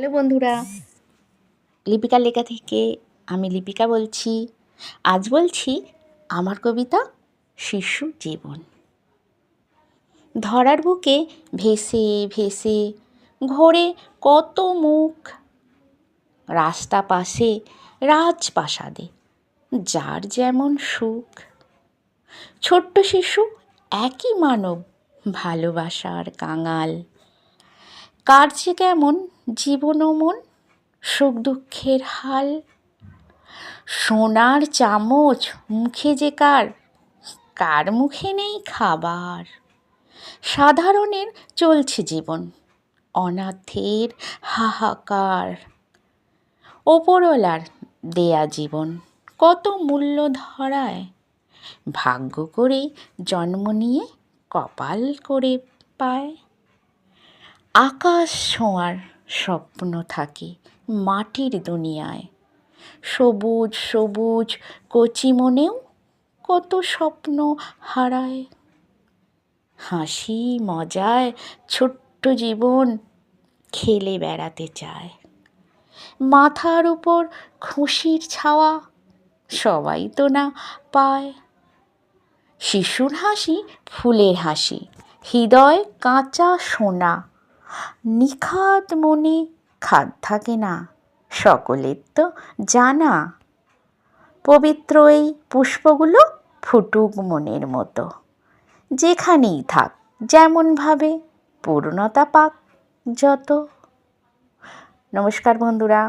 Hello বন্ধুরা। লিপিকা লেখা থেকে আমি লিপিকা বলছি। আজ বলছি আমার কবিতা শিশু জীবন। ধরার বুকে ভেসে ভেসে ঘোরে কত মুখ। রাস্তা পাশে রাজপ্রাসাদে যার যেমন সুখ। ছোট্ট শিশু একই মানব ভালোবাসার কাঙাল। কার যে কেমন জীবন মন, সুখ দুঃখের হাল। সোনার চামচ মুখে যে কার কার মুখে নেই খাবার। সাধারণের চলছে জীবন অনাথের হাহাকার। ওপরওয়ালার দেয়া জীবন, কত মূল্য ধরায়। ভাগ্য করে জন্ম নিয়ে কপাল করে পায়। আকাশ ছোঁয়ার স্বপ্ন থাকে মাটির দুনিয়ায়। সবুজ সবুজ, কচি মনেও কত স্বপ্ন হারায়। হাসি, মজায় ছোট্ট জীবন খেলে বেড়াতে চায়। মাথার উপর খুশির ছাওয়া সবাই তো না পায়। শিশুর হাসি ফুলের হাসি, হৃদয় কাঁচা সোনা নিখাত মনে খাদ থাকে না, সকলের তো জানা। পবিত্র এই পুষ্পগুলো ফুটুক মনের মতো। যেখানেই থাক যেমনভাবে পূর্ণতা পাক যত। নমস্কার বন্ধুরা,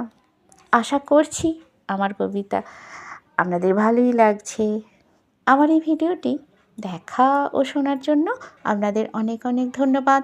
আশা করছি আমার কবিতা আপনাদের ভালোই লাগছে। আমার এই ভিডিওটি দেখা ও শোনার জন্য আপনাদের অনেক অনেক ধন্যবাদ।